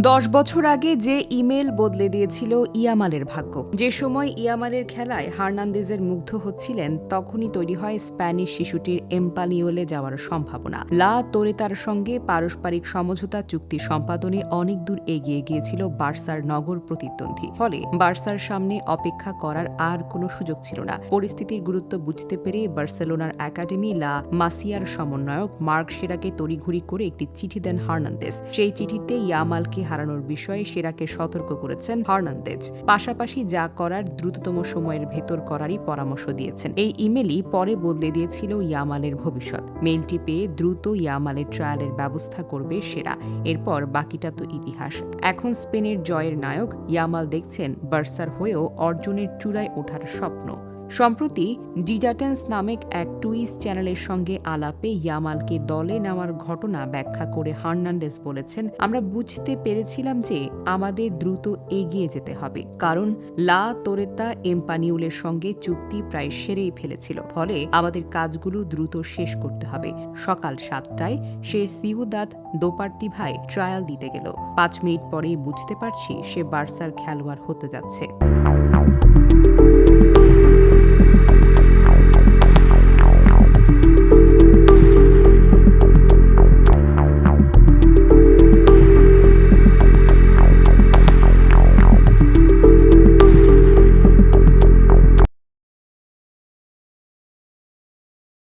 দশ বছর আগে যে ইমেল বদলে দিয়েছিল ইয়ামালের ভাগ্য। যে সময় ইয়ামালের খেলায় হার্নান্দেজের মুগ্ধ হচ্ছিলেন, তখনই তৈরি হয় স্প্যানিশ শিশুটির এম্পানিওলে যাওয়ার সম্ভাবনা। লা তোরেতার সঙ্গে পারস্পরিক সমঝোতা চুক্তি সম্পাদনে অনেক দূর এগিয়ে গিয়েছিল বার্সার নগর প্রতিদ্বন্দ্বী। ফলে বার্সার সামনে অপেক্ষা করার আর কোনো সুযোগ ছিল না। পরিস্থিতির গুরুত্ব বুঝতে পেরে বার্সেলোনার একাডেমি লা মাসিয়ার সমন্বয়ক মার্ক সেরাকে তড়িঘড়ি করে একটি চিঠি দেন হার্নান্দেজ। সেই চিঠিতে ইয়ামালকে হারানোর বিষয়ে সেরাকে সতর্ক করেছেন হার্নান্দেজ। পাশাপাশি যা করার দ্রুততম সময়ের ভেতর করারই পরামর্শ দিয়েছেন। এই ইমেলই পরে বদলে দিয়েছিল ইয়ামালের ভবিষ্যৎ। মেলটি পেয়ে দ্রুত ইয়ামালের ট্রায়ালের ব্যবস্থা করবে সেরা। এরপর বাকিটা তো ইতিহাস। এখন স্পেনের জয়ের নায়ক ইয়ামাল দেখছেন বার্সার হয়েও অর্জনের চূড়ায় ওঠার স্বপ্ন। সম্প্রতি ডিজাটেন্স নামেক এক টুইস চ্যানেলের সঙ্গে আলাপে ইয়ামালকে দলে নেওয়ার ঘটনা ব্যাখ্যা করে হার্নান্ডেস বলেছেন, আমরা বুঝতে পেরেছিলাম যে আমাদের দ্রুত এগিয়ে যেতে হবে, কারণ লা তোরেতা এম্পানিউলের সঙ্গে চুক্তি প্রায় সেরেই ফেলেছিল, ফলে আমাদের কাজগুলো দ্রুত শেষ করতে হবে। সকাল সাতটায় সে সিউদাত দোপার্তিভায় ট্রায়াল দিতে গেল। পাঁচ মিনিট পরেই বুঝতে পারছি সে বার্সার খেলোয়াড় হতে যাচ্ছে।